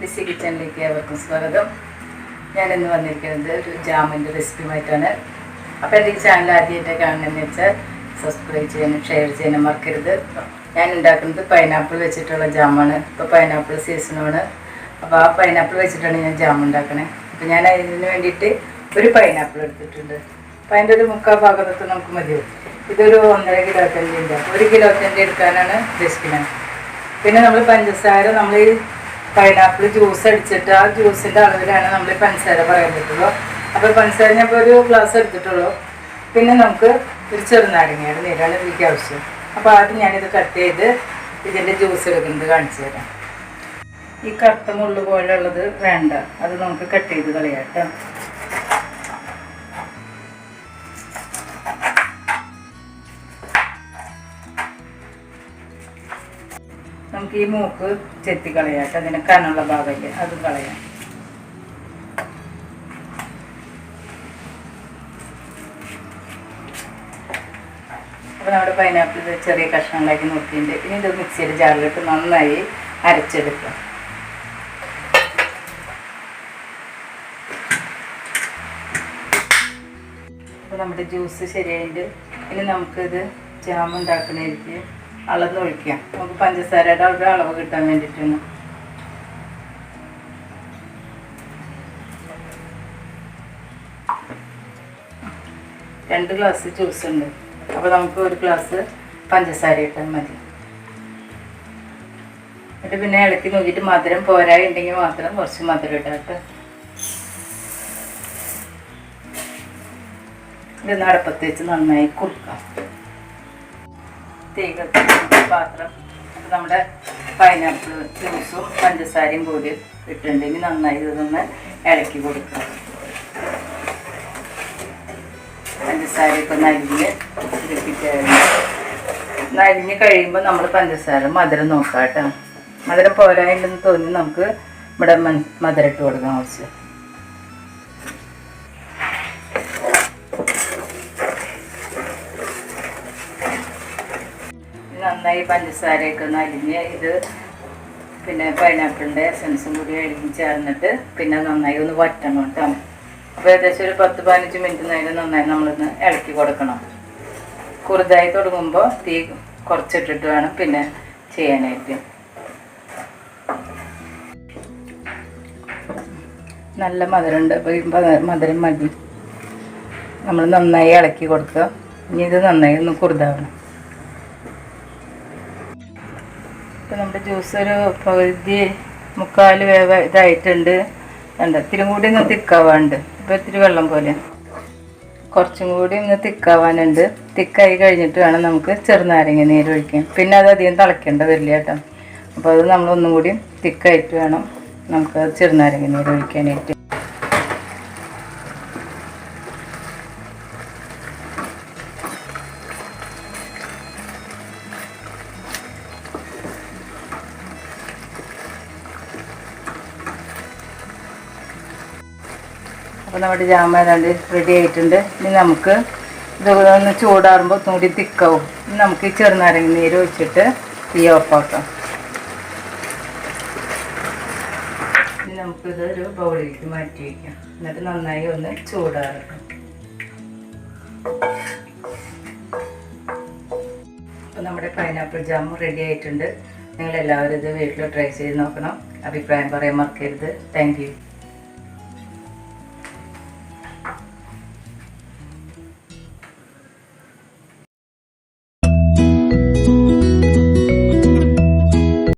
ലിസി കിച്ചണിലേക്ക് ഏവർക്കും സ്വാഗതം. ഞാനിന്ന് വന്നിരിക്കുന്നത് ഒരു ജാമിന്റെ റെസിപ്പിയുമായിട്ടാണ്. അപ്പോൾ എന്റെ ഈ ചാനൽ ആദ്യമായിട്ട് കാണണമെന്ന് വെച്ചാൽ സബ്സ്ക്രൈബ് ചെയ്യാനും ഷെയർ ചെയ്യാനും മറക്കരുത്. ഞാൻ ഉണ്ടാക്കുന്നത് പൈനാപ്പിൾ വെച്ചിട്ടുള്ള ജാമാണ്. ഇപ്പോൾ പൈനാപ്പിൾ സീസണാണ് അപ്പോൾ ആ പൈനാപ്പിൾ വെച്ചിട്ടാണ് ഞാൻ ജാം ഉണ്ടാക്കണേ. അപ്പോൾ ഞാൻ അതിന് വേണ്ടിയിട്ട് ഒരു പൈനാപ്പിൾ എടുത്തിട്ടുണ്ട്. അപ്പോൾ അതിന്റെ ഒരു മുക്കാൽ ഭാഗത്തൊക്കെ നമുക്ക് മതിയാവും. ഇതൊരു ഒന്നര കിലോത്തിന്റെ ഉണ്ട് ഒരു കിലോത്തിന്റെ എടുക്കാനാണ് ഉദ്ദേശിക്കുന്നത് പിന്നെ നമ്മൾ പഞ്ചസാര നമ്മൾ പൈനാപ്പിൾ ജ്യൂസ് അടിച്ചിട്ട് ആ ജ്യൂസിന്റെ അളവിലാണ് നമ്മൾ പഞ്ചസാര പറയാൻ പറ്റുള്ളൂ അപ്പോൾ പഞ്ചസാര ഞാൻ ഇപ്പോൾ ഒരു ഗ്ലാസ് എടുത്തിട്ടുള്ളൂ. പിന്നെ നമുക്ക് ഒരു ചെറുനാരങ്ങയുടെ നീരാണ് എനിക്ക് ആവശ്യം. അപ്പോൾ ആദ്യം ഞാനിത് കട്ട് ചെയ്ത് ഇതിന്റെ ജ്യൂസ് എടുക്കുന്നത് കാണിച്ചു തരാം. ഈ കറുത്ത മുള്ളു പോലുള്ളത് വേണ്ട. അത് നമുക്ക് കട്ട് ചെയ്ത് കളയാം കേട്ടോ. നമുക്ക് ഈ മൂക്ക് ചെത്തി കളയാം അതിന് കനുള്ള ഭാഗമില്ല? അത് കളയാം. അപ്പോൾ നമ്മുടെ പൈനാപ്പിൾ ചെറിയ കഷ്ണങ്ങളാക്കി നോക്കിയിട്ടുണ്ട്. ഇനി ഇത് മിക്സിയുടെ ജാറിലിട്ട് നന്നായി അരച്ചെടുക്കുക അപ്പോൾ നമ്മുടെ ജ്യൂസ് ശരിയായിട്ട് ഇനി നമുക്കിത് ജാം ഉണ്ടാക്കണേക്ക് അളന്നൊഴിക്കാം നമുക്ക് പഞ്ചസാരയുടെ ഒരു അളവ് കിട്ടാൻ വേണ്ടിയിട്ടാണ്. രണ്ട് ഗ്ലാസ് ജ്യൂസ് ഉണ്ട്. അപ്പോൾ നമുക്ക് ഒരു ഗ്ലാസ് പഞ്ചസാര ഇട്ടാൽ മതി. എന്നിട്ട് പിന്നെ ഇളക്കി നോക്കിയിട്ട് മധുരം പോരായിട്ടുണ്ടെങ്കിൽ മാത്രം കുറച്ച് മധുരം ഇടാം കേട്ടോ. ഇത് വെച്ച് നന്നായി കുറുക്കാം. തീ പാത്രം. നമ്മുടെ പൈനാപ്പിൾ ജ്യൂസും പഞ്ചസാരയും കൂടി ഇട്ടുണ്ടെങ്കിൽ നന്നായി ഇതൊന്ന് ഇളക്കി കൊടുക്കുക പഞ്ചസാരയൊക്കെ നരിഞ്ഞ് ഇരിപ്പിക്കാറുണ്ട് നരിഞ്ഞ് കഴിയുമ്പോൾ നമ്മൾ പഞ്ചസാര മധുരം നോക്കാം കേട്ടോ. മധുരം പോരായിട്ടെന്ന് തോന്നി നമുക്ക് ഇവിടെ മധുരം ഇട്ട് കൊടുക്കാം കുറച്ച്. നന്നായി പഞ്ചസാരയൊക്കെ ഒന്ന് അരിഞ്ഞ് ഇത് പിന്നെ പൈനാപ്പിളിന്റെ എസൻസും കൂടി അരിഞ്ഞ് ചേർന്നിട്ട് പിന്നെ നന്നായി ഒന്ന് വറ്റണം കേട്ടോ. അപ്പോൾ ഏകദേശം ഒരു പത്ത് പതിനഞ്ച് മിനിറ്റ് നേരം നന്നായി നമ്മളൊന്ന് ഇളക്കി കൊടുക്കണം. കുറുതായി തുടങ്ങുമ്പോൾ തീ കുറച്ചിട്ടിട്ട് വേണം പിന്നെ ചെയ്യാനായിട്ട്. നല്ല മധുരമുണ്ട് മധുരം മതി. നമ്മൾ നന്നായി ഇളക്കി കൊടുക്കുക. ഇനി ഇത് നന്നായി ഒന്ന് കുറുതാവണം. ഇപ്പം നമ്മുടെ ജ്യൂസ് ഒരു പകുതി മുക്കാൽ വേവ ഇതായിട്ടുണ്ട്. ഉണ്ട് ഇത്തിരി കൂടി ഒന്ന് തിക്കാവാണ്ട്. ഇപ്പം ഇത്തിരി വെള്ളം പോലെ. കുറച്ചും കൂടി ഒന്ന് തിക്കാവാനുണ്ട്. തിക്കായി കഴിഞ്ഞിട്ട് വേണം നമുക്ക് ചെറുനാരങ്ങ നീര് ഒഴിക്കാൻ. പിന്നെ അത് അധികം തിളയ്ക്കേണ്ട വരില്ല കേട്ടോ. അപ്പോൾ അത് നമ്മളൊന്നും കൂടി തിക്കായിട്ട് വേണം നമുക്ക് ചെറുനാരങ്ങ നീര് ഒഴിക്കാനായിട്ട്. അപ്പോൾ നമ്മുടെ ജാമ ഏതാണ്ട് റെഡി ആയിട്ടുണ്ട്. ഇനി നമുക്ക് ഇതുപോലെ ഒന്ന് ചൂടാറുമ്പോൾ ഒന്നുകൂടി തിക്കാവും. ഇനി നമുക്ക് ഈ ചെറുനാരങ്ങ നീര് ഒഴിച്ചിട്ട് തീ ഓഫാക്കാം ഇനി നമുക്കിത് ഒരു ബൗളിലേക്ക് മാറ്റി വയ്ക്കാം എന്നിട്ട് നന്നായി ഒന്ന് ചൂടാറക്കാം അപ്പോൾ നമ്മുടെ പൈനാപ്പിൾ ജാം റെഡി ആയിട്ടുണ്ട്. നിങ്ങളെല്ലാവരും ഇത് വീട്ടിൽ ട്രൈ ചെയ്ത് നോക്കണം. അഭിപ്രായം പറയാൻ മറക്കരുത്. താങ്ക്